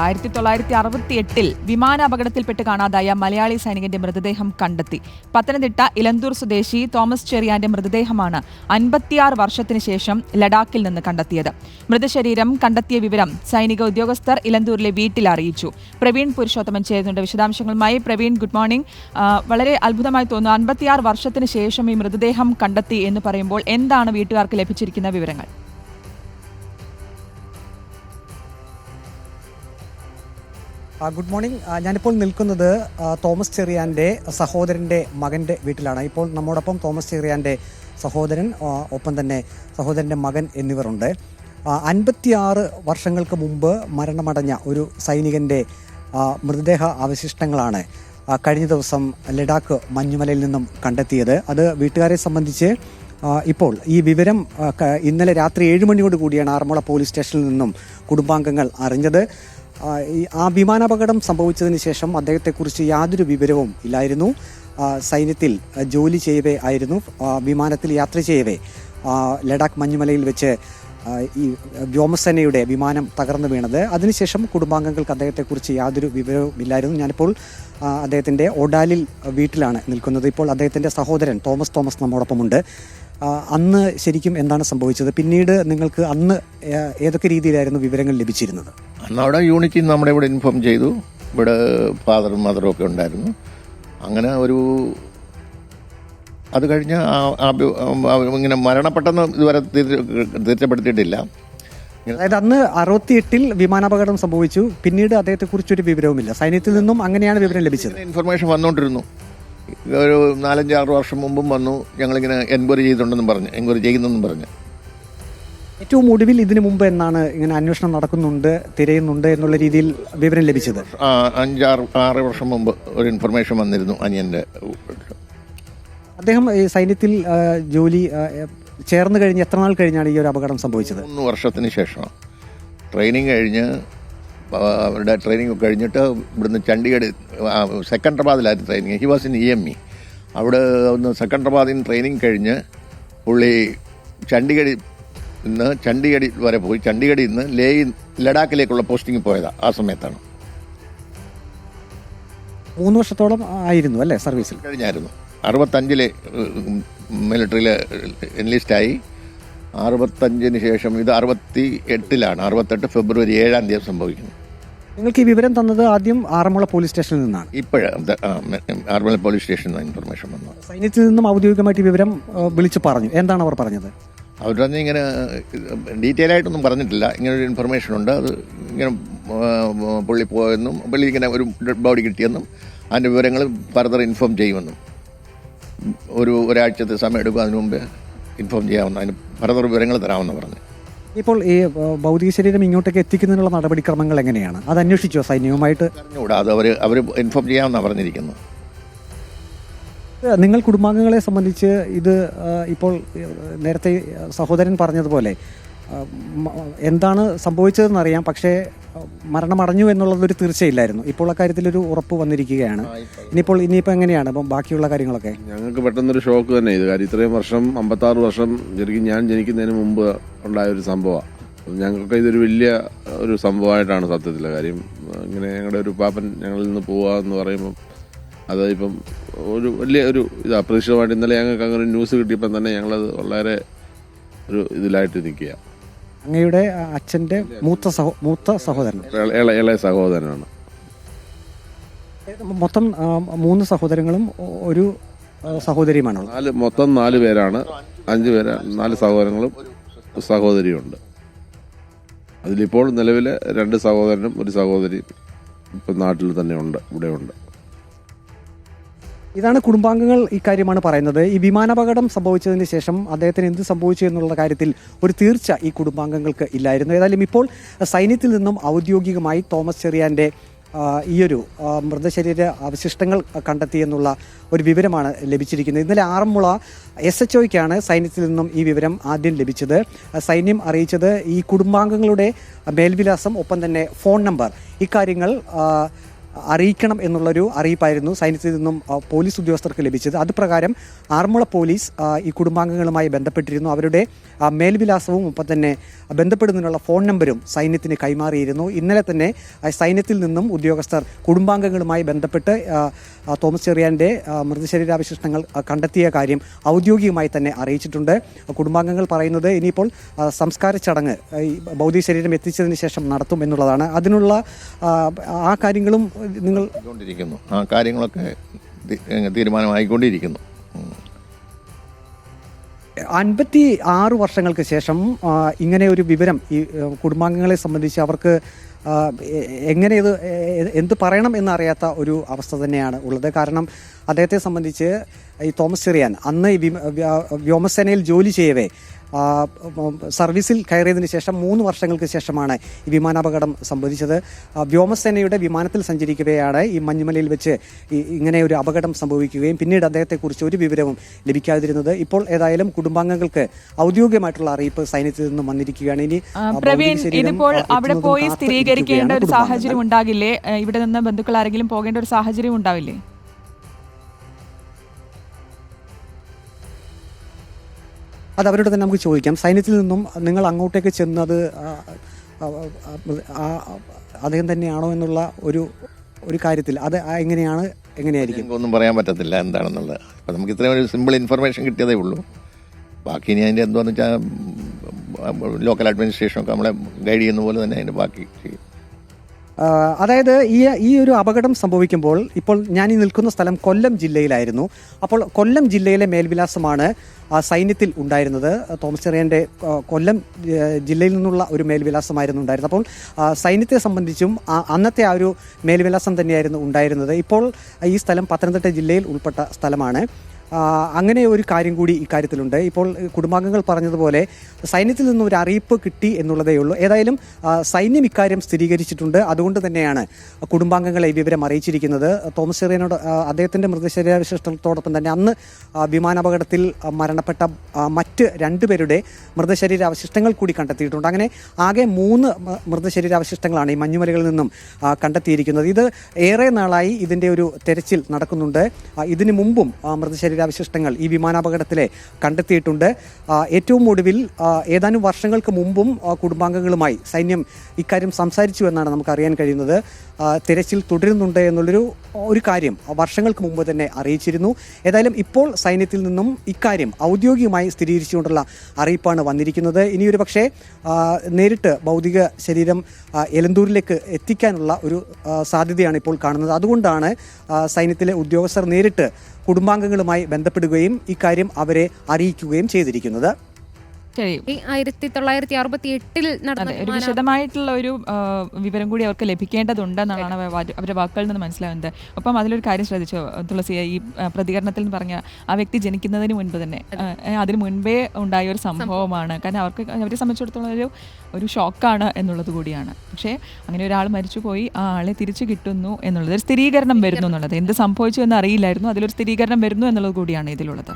ആയിരത്തി തൊള്ളായിരത്തി അറുപത്തി എട്ടിൽ വിമാനാപകടത്തിൽപ്പെട്ട് കാണാതായ മലയാളി സൈനികന്റെ മൃതദേഹം കണ്ടെത്തി. പത്തനംതിട്ട ഇലന്തൂർ സ്വദേശി തോമസ് ചെറിയാന്റെ മൃതദേഹമാണ് അൻപത്തിയാറ് വർഷത്തിന് ശേഷം ലഡാക്കിൽ നിന്ന് കണ്ടെത്തിയത്. മൃതശരീരം കണ്ടെത്തിയ വിവരം സൈനിക ഉദ്യോഗസ്ഥർ ഇലന്തൂരിലെ വീട്ടിൽ അറിയിച്ചു. പ്രവീൺ പുരുഷോത്തമൻ ചേരുന്നുണ്ട്. വിശദാംശങ്ങളുമായി പ്രവീൺ ഗുഡ് മോർണിംഗ്. വളരെ അത്ഭുതമായി തോന്നുന്നു. അൻപത്തിയാറ് വർഷത്തിന് ശേഷം ഈ മൃതദേഹം കണ്ടെത്തി എന്ന് പറയുമ്പോൾ എന്താണ് വീട്ടുകാർക്ക് ലഭിച്ചിരിക്കുന്ന വിവരങ്ങൾ? ഗുഡ് മോർണിംഗ് ഞാനിപ്പോൾ നിൽക്കുന്നത് തോമസ് ചെറിയാന്റെ സഹോദരന്റെ മകന്റെ വീട്ടിലാണ്. ഇപ്പോൾ നമ്മോടൊപ്പം തോമസ് ചെറിയാന്റെ സഹോദരൻ ഒപ്പം തന്നെ സഹോദരന്റെ മകൻ എന്നിവരുണ്ട്. അൻപത്തിയാറ് വർഷങ്ങൾക്ക് മുമ്പ് മരണമടഞ്ഞ ഒരു സൈനികന്റെ മൃതദേഹ അവശിഷ്ടങ്ങളാണ് കഴിഞ്ഞ ദിവസം ലഡാക്ക് മഞ്ഞുമലയിൽ നിന്നും കണ്ടെത്തിയത്. അത് വീട്ടുകാരെ സംബന്ധിച്ച് ഇപ്പോൾ ഈ വിവരം ഇന്നലെ രാത്രി ഏഴ് മണിയോട് കൂടിയാണ് ആറന്മുള പോലീസ് സ്റ്റേഷനിൽ നിന്നും കുടുംബാംഗങ്ങൾ അറിഞ്ഞത്. ഈ ആ വിമാനാപകടം സംഭവിച്ചതിന് ശേഷം അദ്ദേഹത്തെക്കുറിച്ച് യാതൊരു വിവരവും ഇല്ലായിരുന്നു. സൈന്യത്തിൽ ജോലി ചെയ്യവേ ആയിരുന്നു. വിമാനത്തിൽ യാത്ര ചെയ്യവേ. ലഡാക്ക് മഞ്ഞുമലയിൽ വെച്ച് ഈ വ്യോമസേനയുടെ വിമാനം തകർന്നു വീണത്. അതിനുശേഷം കുടുംബാംഗങ്ങൾക്ക് അദ്ദേഹത്തെക്കുറിച്ച് യാതൊരു വിവരവും ഇല്ലായിരുന്നു. ഞാനിപ്പോൾ അദ്ദേഹത്തിന്റെ ഒഡാലിൽ വീട്ടിലാണ് നിൽക്കുന്നത്. ഇപ്പോൾ അദ്ദേഹത്തിന്റെ സഹോദരൻ തോമസ് തോമസ് നമ്മോടൊപ്പമുണ്ട്. അന്ന് ശരിക്കും എന്താണ് സംഭവിച്ചത്? പിന്നീട് നിങ്ങൾക്ക് അന്ന് ഏതൊക്കെ രീതിയിലായിരുന്നു വിവരങ്ങൾ ലഭിച്ചിരുന്നത്? അന്ന് അവിടെ യൂണിറ്റിൽ നിന്ന് നമ്മുടെ ഇവിടെ ഇൻഫോം ചെയ്തു. ഇവിടെ ഫാദറും മദറും ഒക്കെ ഉണ്ടായിരുന്നു. അങ്ങനെ ഒരു അത് കഴിഞ്ഞ് ഇങ്ങനെ മരണപ്പെട്ടെന്ന് ഇതുവരെ തീർച്ച- തീർച്ചപ്പെടുത്തിയിട്ടില്ല അതായത് അന്ന് അറുപത്തിയെട്ടിൽ വിമാനാപകടം സംഭവിച്ചു. പിന്നീട് അദ്ദേഹത്തെക്കുറിച്ചൊരു വിവരവുമില്ല. സൈന്യത്തിൽ നിന്നും അങ്ങനെയാണ് വിവരം ലഭിച്ചത്. ഇൻഫർമേഷൻ വന്നുകൊണ്ടിരുന്നു ഒരു നാലഞ്ച് ആറ് വർഷം മുമ്പും വന്നു. ഞങ്ങളിങ്ങനെ എൻക്വയറി ചെയ്തിട്ടുണ്ടെന്നും പറഞ്ഞു. എൻക്വയറി ചെയ്യുന്നെന്നും പറഞ്ഞു. ഏറ്റവും ഒടുവിൽ ഇതിനു മുമ്പ് എന്നാണ് ഇങ്ങനെ അന്വേഷണം നടക്കുന്നുണ്ട് തിരയുന്നുണ്ട് എന്നുള്ള രീതിയിൽ വിവരം ലഭിച്ചത്? ആ, അഞ്ചാറ് ആറ് വർഷം മുമ്പ് ഒരു ഇൻഫർമേഷൻ വന്നിരുന്നു അനിയന്റെ അദ്ദേഹം ഈ സൈന്യത്തിൽ ആ, ജോലി ആ, ചേർന്ന് കഴിഞ്ഞ് എത്ര നാൾ കഴിഞ്ഞാണ് ഈ ഒരു അപകടം സംഭവിച്ചത്? മൂന്ന് വർഷത്തിന് ശേഷം ട്രെയിനിങ് കഴിഞ്ഞ് അവരുടെ ട്രെയിനിങ് കഴിഞ്ഞിട്ട് ഇവിടുന്ന് ചണ്ഡീഗഡ് സെക്കൻഡ്രബാദിലായിരുന്നു സെക്കൻഡറാബാദിലായിരുന്നു training he was in E M E അവിടെ ഒന്ന് സെക്കൻഡറാബാദിൽ നിന്ന് ട്രെയിനിങ് കഴിഞ്ഞ് പുള്ളി ചണ്ഡീഗഡിൽ നിന്ന് ചണ്ഡീഗഡ് വരെ പോയി. ചണ്ഡീഗഡിൽ നിന്ന് ലേ ലഡാക്കിലേക്കുള്ള പോസ്റ്റിംഗ് പോയതാണ് ആ സമയത്താണ്. മൂന്ന് വർഷത്തോളം ആയിരുന്നു അല്ലേ സർവീസിൽ കഴിഞ്ഞായിരുന്നു. അറുപത്തഞ്ചിലെ മിലിറ്ററിയിൽ എൻലിസ്റ്റായി അറുപത്തഞ്ചിന് ശേഷം ഇത് അറുപത്തി എട്ടിലാണ് അറുപത്തെട്ട് ഫെബ്രുവരി ഏഴാം തീയതി സംഭവിക്കുന്നത് നിങ്ങൾക്ക് ഈ വിവരം തന്നത് ആദ്യം ആറന്മുള പോലീസ് സ്റ്റേഷനിൽ നിന്നാണ്. ഇപ്പോഴാണ് ആർമൽ പോലീസ് സ്റ്റേഷനിൽ നിന്ന് ഇൻഫർമേഷൻ വന്നു സൈന്യത്തിൽ നിന്നും ഔദ്യോഗികമായിട്ട് ഈ വിവരം വിളിച്ചു പറഞ്ഞു. എന്താണ് അവർ പറഞ്ഞത്? അവർ പറഞ്ഞ് ഇങ്ങനെ ഡീറ്റെയിൽ ആയിട്ടൊന്നും പറഞ്ഞിട്ടില്ല. ഇങ്ങനെ ഒരു ഇൻഫർമേഷൻ ഉണ്ട്. അത് ഇങ്ങനെ പുള്ളി പോയെന്നും പുള്ളി ഇങ്ങനെ ഒരു ഡെഡ് ബോഡി കിട്ടിയെന്നും അതിന്റെ വിവരങ്ങൾ ഫർദർ ഇൻഫോം ചെയ്യുമെന്നും ഒരു ഒരാഴ്ചത്തെ സമയം എടുക്കും. അതിനു മുമ്പ് ഇൻഫോം ചെയ്യാവുന്ന അതിന് ഫർദർ വിവരങ്ങൾ തരാമെന്ന് പറഞ്ഞു. ഇപ്പോൾ ഈ ഭൗതിക ശരീരം ഇങ്ങോട്ടേക്ക് എത്തിക്കുന്നതിനുള്ള നടപടിക്രമങ്ങൾ എങ്ങനെയാണ്? അത് അന്വേഷിച്ചോ സൈന്യവുമായിട്ട്? അറിഞ്ഞുകൂടാ അത് അവർ അവർ ഇൻഫോം ചെയ്യാമെന്ന് പറഞ്ഞിരിക്കുന്നു നിങ്ങൾ കുടുംബാംഗങ്ങളെ സംബന്ധിച്ച് ഇത് ഇപ്പോൾ നേരത്തെ സഹോദരൻ പറഞ്ഞതുപോലെ എന്താണ് സംഭവിച്ചതെന്ന് അറിയാം. പക്ഷേ മരണമടഞ്ഞു എന്നുള്ളതൊരു തീർച്ചയില്ലായിരുന്നു. ഇപ്പോൾ അക്കാര്യത്തിലൊരു ഉറപ്പ് വന്നിരിക്കുകയാണ്. ഇനിയിപ്പോൾ ഇനിയിപ്പോൾ എങ്ങനെയാണ്? ഇപ്പം ബാക്കിയുള്ള കാര്യങ്ങളൊക്കെ. ഞങ്ങൾക്ക് പെട്ടെന്നൊരു ഷോക്ക് തന്നെ. ഇത് കാര്യം ഇത്രയും വർഷം അമ്പത്താറ് വർഷം ശരിക്കും ഞാൻ ജനിക്കുന്നതിന് മുമ്പ് ഉണ്ടായ ഒരു സംഭവമാണ്. ഞങ്ങൾക്ക് ഇതൊരു വലിയ ഒരു സംഭവമായിട്ടാണ് സത്യത്തിലെ. കാര്യം ഇങ്ങനെ ഞങ്ങളുടെ ഒരു പാപ്പൻ ഞങ്ങളിൽ നിന്ന് പോവുക എന്ന് പറയുമ്പം അത് ഇപ്പം ഒരു വലിയ ഒരു ഇത് അപ്രതീക്ഷിതമായിട്ട് ഇന്നലെ ഞങ്ങൾക്ക് അങ്ങനെ ന്യൂസ് കിട്ടിയപ്പം തന്നെ ഞങ്ങളത് വളരെ ഒരു ഇതിലായിട്ട് നിൽക്കുക അങ്ങയുടെ അച്ഛന്റെ അച്ഛന്റെ മൂത്ത സഹോ മൂത്ത സഹോദരൻ. ഇള- ഇള ഇളയ സഹോദരനാണ്. മൊത്തം ആ, മൂന്ന് സഹോദരങ്ങളും ഒ- ഒരു ആ, സഹോദരിയുമാണുള്ളത് നാല് മൊത്തം നാല് പേരാണ്. അഞ്ച് പേര് നാല് സഹോദരങ്ങളും ഒരു സഹോദരിയുണ്ട്. അതിലിപ്പോൾ നിലവിലെ രണ്ട് സഹോദരനും ഒരു സഹോദരി ഇപ്പം നാട്ടിൽ തന്നെ ഉണ്ട് ഇവിടെ ഉണ്ട് ഇതാണ് കുടുംബാംഗങ്ങൾ ഇക്കാര്യമാണ് പറയുന്നത്. ഈ വിമാനാപകടം സംഭവിച്ചതിന് ശേഷം അദ്ദേഹത്തിന് എന്ത് സംഭവിച്ചു എന്നുള്ള കാര്യത്തിൽ ഒരു തീർച്ച ഈ കുടുംബാംഗങ്ങൾക്ക് ഇല്ലായിരുന്നു. ഏതായാലും ഇപ്പോൾ സൈന്യത്തിൽ നിന്നും ഔദ്യോഗികമായി തോമസ് ചെറിയാന്റെ ഈയൊരു മൃതശരീര അവശിഷ്ടങ്ങൾ കണ്ടെത്തി എന്നുള്ള ഒരു വിവരമാണ് ലഭിച്ചിരിക്കുന്നത്. ഇന്നലെ ആറന്മുള എസ് എച്ച് ഒയ്ക്കാണ് സൈന്യത്തിൽ നിന്നും ഈ വിവരം ആദ്യം ലഭിച്ചത്. സൈന്യം അറിയിച്ചത് ഈ കുടുംബാംഗങ്ങളുടെ മേൽവിലാസം ഒപ്പം തന്നെ ഫോൺ നമ്പർ. ഇക്കാര്യങ്ങൾ അറിയിക്കണം എന്നുള്ളൊരു അറിയിപ്പായിരുന്നു സൈന്യത്തിൽ നിന്നും പോലീസ് ഉദ്യോഗസ്ഥർക്ക് ലഭിച്ചത്. അതുപ്രകാരം ആറന്മുള പോലീസ് ഈ കുടുംബാംഗങ്ങളുമായി ബന്ധപ്പെട്ടിരുന്നു. അവരുടെ മേൽവിലാസവും ഒപ്പം തന്നെ ബന്ധപ്പെടുന്നതിനുള്ള ഫോൺ നമ്പരും സൈന്യത്തിന് കൈമാറിയിരുന്നു. ഇന്നലെ തന്നെ സൈന്യത്തിൽ നിന്നും ഉദ്യോഗസ്ഥർ കുടുംബാംഗങ്ങളുമായി ബന്ധപ്പെട്ട് തോമസ് ചെറിയാന്റെ മൃതശരീരാവശിഷ്ടങ്ങൾ കണ്ടെത്തിയ കാര്യം ഔദ്യോഗികമായി തന്നെ അറിയിച്ചിട്ടുണ്ട്. കുടുംബാംഗങ്ങൾ പറയുന്നത് ഇനിയിപ്പോൾ സംസ്കാര ചടങ്ങ് ഭൗതിക ശരീരം എത്തിച്ചതിന് ശേഷം നടത്തും എന്നുള്ളതാണ്. അതിനുള്ള ആ കാര്യങ്ങളും നിങ്ങൾ കൊണ്ടിരിക്കുന്നു ആ കാര്യങ്ങളൊക്കെ തീരുമാനമായിക്കൊണ്ടിരിക്കുന്നു. അൻപത്തി ആറ് വർഷങ്ങൾക്ക് ശേഷം ഇങ്ങനെ ഒരു വിവരം ഈ കുടുംബാംഗങ്ങളെ സംബന്ധിച്ച് അവർക്ക് എങ്ങനെ ഇത് എന്ത് പറയണം എന്നറിയാത്ത ഒരു അവസ്ഥ തന്നെയാണ് ഉള്ളത്. കാരണം അദ്ദേഹത്തെ സംബന്ധിച്ച് ഈ തോമസ് ചെറിയാൻ അന്ന് ഈ വ്യോമസേനയിൽ ജോലി ചെയ്യവേ സർവീസിൽ കയറിയതിന് ശേഷം മൂന്ന് വർഷങ്ങൾക്ക് ശേഷമാണ് ഈ വിമാനാപകടം സംഭവിച്ചത്. വ്യോമസേനയുടെ വിമാനത്തിൽ സഞ്ചരിക്കുകയാണ് ഈ മഞ്ഞുമലയിൽ വെച്ച് ഈ ഇങ്ങനെ ഒരു അപകടം സംഭവിക്കുകയും പിന്നീട് അദ്ദേഹത്തെക്കുറിച്ച് ഒരു വിവരവും ലഭിക്കാതിരുന്നത്. ഇപ്പോൾ ഏതായാലും കുടുംബാംഗങ്ങൾക്ക് ഔദ്യോഗികമായിട്ടുള്ള അറിയിപ്പ് സൈന്യത്തിൽ നിന്നും വന്നിരിക്കുകയാണ്. ഇനി ഇതിപ്പോൾ അവിടെ പോയി സ്ഥിരീകരിക്കേണ്ട ഒരു സാഹചര്യം ഉണ്ടാകില്ലേ? ഇവിടെ നിന്ന് ബന്ധുക്കൾ ആരെങ്കിലും പോകേണ്ട ഒരു സാഹചര്യം ഉണ്ടാവില്ലേ? അത് അവരോട് തന്നെ നമുക്ക് ചോദിക്കാം. സൈന്യത്തിൽ നിന്നും നിങ്ങൾ അങ്ങോട്ടേക്ക് ചെന്നത് അദ്ദേഹം തന്നെയാണോ എന്നുള്ള ഒരു ഒരു കാര്യത്തിൽ. അത് എങ്ങനെയാണ് എങ്ങനെയായിരിക്കും? ഒന്നും പറയാൻ പറ്റത്തില്ല എന്താണെന്നുള്ളത്. അപ്പം നമുക്ക് ഇത്രയും ഒരു സിമ്പിൾ ഇൻഫർമേഷൻ കിട്ടിയതേ ഉള്ളൂ. ബാക്കി ഇനി അതിന്റെ എന്താണെന്ന് വെച്ചാൽ ലോക്കൽ അഡ്മിനിസ്ട്രേഷനൊക്കെ നമ്മളെ ഗൈഡ് ചെയ്യുന്ന പോലെ തന്നെ അതിന്റെ ബാക്കി ചെയ്യും. അതായത് ഈ ഈ ഒരു അപകടം സംഭവിക്കുമ്പോൾ ഇപ്പോൾ ഞാൻ ഈ നിൽക്കുന്ന സ്ഥലം കൊല്ലം ജില്ലയിലായിരുന്നു. അപ്പോൾ കൊല്ലം ജില്ലയിലെ മേൽവിലാസമാണ് സൈന്യത്തിൽ ഉണ്ടായിരുന്നത്. തോമസ് ചെറിയന്റെ കൊല്ലം ജില്ലയിൽ നിന്നുള്ള ഒരു മേൽവിലാസമായിരുന്നു ഉണ്ടായിരുന്നത്. അപ്പോൾ സൈന്യത്തെ സംബന്ധിച്ചും അന്നത്തെ ആ ഒരു മേൽവിലാസം തന്നെയായിരുന്നു ഉണ്ടായിരുന്നത്. ഇപ്പോൾ ഈ സ്ഥലം പത്തനംതിട്ട ജില്ലയിൽ ഉൾപ്പെട്ട സ്ഥലമാണ്. അങ്ങനെ ഒരു കാര്യം കൂടി ഇക്കാര്യത്തിലുണ്ട്. ഇപ്പോൾ കുടുംബാംഗങ്ങൾ പറഞ്ഞതുപോലെ സൈന്യത്തിൽ നിന്നും ഒരു അറിയിപ്പ് കിട്ടി എന്നുള്ളതേ ഉള്ളൂ. ഏതായാലും സൈന്യം ഇക്കാര്യം സ്ഥിരീകരിച്ചിട്ടുണ്ട്. അതുകൊണ്ട് തന്നെയാണ് കുടുംബാംഗങ്ങളെ ഈ വിവരം അറിയിച്ചിരിക്കുന്നത്. തോമസ് ചെറിയനോട് അദ്ദേഹത്തിന്റെ മൃതശരീരാവശിഷ്ടത്തോടൊപ്പം തന്നെ അന്ന് വിമാനാപകടത്തിൽ മരണപ്പെട്ട മറ്റ് രണ്ടുപേരുടെ മൃതശരീരാവശിഷ്ടങ്ങൾ കൂടി കണ്ടെത്തിയിട്ടുണ്ട്. അങ്ങനെ ആകെ മൂന്ന് മൃതശരീരാവശിഷ്ടങ്ങളാണ് ഈ മഞ്ഞുമലകളിൽ നിന്നും കണ്ടെത്തിയിരിക്കുന്നത്. ഇത് ഏറെ നാളായി ഇതിന്റെ ഒരു തെരച്ചിൽ നടക്കുന്നുണ്ട്. ഇതിനു മുമ്പും ആ, മൃതശരീരാവശിഷ്ടങ്ങൾ ഈ വിമാനാപകടത്തിലെ കണ്ടെത്തിയിട്ടുണ്ട്. ഏറ്റവും ഒടുവിൽ ഏതാനും വർഷങ്ങൾക്ക് മുമ്പും കുടുംബാംഗങ്ങളുമായി സൈന്യം ഇക്കാര്യം സംസാരിച്ചു എന്നാണ് നമുക്ക് അറിയാൻ കഴിയുന്നത് തിരച്ചിൽ തുടരുന്നുണ്ട് എന്നുള്ളൊരു ഒരു കാര്യം വർഷങ്ങൾക്ക് മുമ്പ് തന്നെ അറിയിച്ചിരുന്നു. ഏതായാലും ഇപ്പോൾ സൈന്യത്തിൽ നിന്നും ഇക്കാര്യം ഔദ്യോഗികമായി സ്ഥിരീകരിച്ചുകൊണ്ടുള്ള അറിയിപ്പാണ് വന്നിരിക്കുന്നത്. ഇനിയൊരു പക്ഷേ നേരിട്ട് ഭൗതിക ശരീരം എലന്തൂരിലേക്ക് എത്തിക്കാനുള്ള ഒരു സാധ്യതയാണ് ഇപ്പോൾ കാണുന്നത്. അതുകൊണ്ടാണ് സൈന്യത്തിലെ ഉദ്യോഗസ്ഥർ നേരിട്ട് കുടുംബാംഗങ്ങളുമായി ബന്ധപ്പെടുകയും ഇക്കാര്യം അവരെ അറിയിക്കുകയും ചെയ്തിരിക്കുന്നത്. ശരി ഈ ആയിരത്തി തൊള്ളായിരത്തി അറുപത്തി എട്ടിൽ നടന്ന അതെ ഒരു വിശദമായിട്ടുള്ള ഒരു ആ, വിവരം കൂടി അവർക്ക് ലഭിക്കേണ്ടതുണ്ടെന്നാണ് അവ- വാ- അവരുടെ വാക്കുകളിൽ നിന്ന് മനസ്സിലാവുന്നത് ഒപ്പം അതിലൊരു കാര്യം ശ്രദ്ധിച്ചു തുളസി ഈ ആ, പ്രതികരണത്തിൽ നിന്ന് പറഞ്ഞ ആ വ്യക്തി ജനിക്കുന്നതിന് മുൻപ് തന്നെ ആ, ഏ, അതിന് മുൻപേ ഉണ്ടായ ഒരു സംഭവമാണ്. കാരണം അവർക്ക് അവരെ സംബന്ധിച്ചിടത്തോളം ഒരു ഒരു ഷോക്കാണ് എന്നുള്ളത് കൂടിയാണ്. പക്ഷേ അങ്ങനെ ഒരാൾ മരിച്ചുപോയി ആ ആളെ തിരിച്ചു കിട്ടുന്നു എന്നുള്ളത് ഒരു സ്ഥിരീകരണം വരുന്നു എന്നുള്ളത്. എന്ത് സംഭവിച്ചു എന്ന് അറിയില്ലായിരുന്നു അതിലൊരു സ്ഥിരീകരണം വരുന്നു എന്നുള്ളത് കൂടിയാണ് ഇതിലുള്ളത്.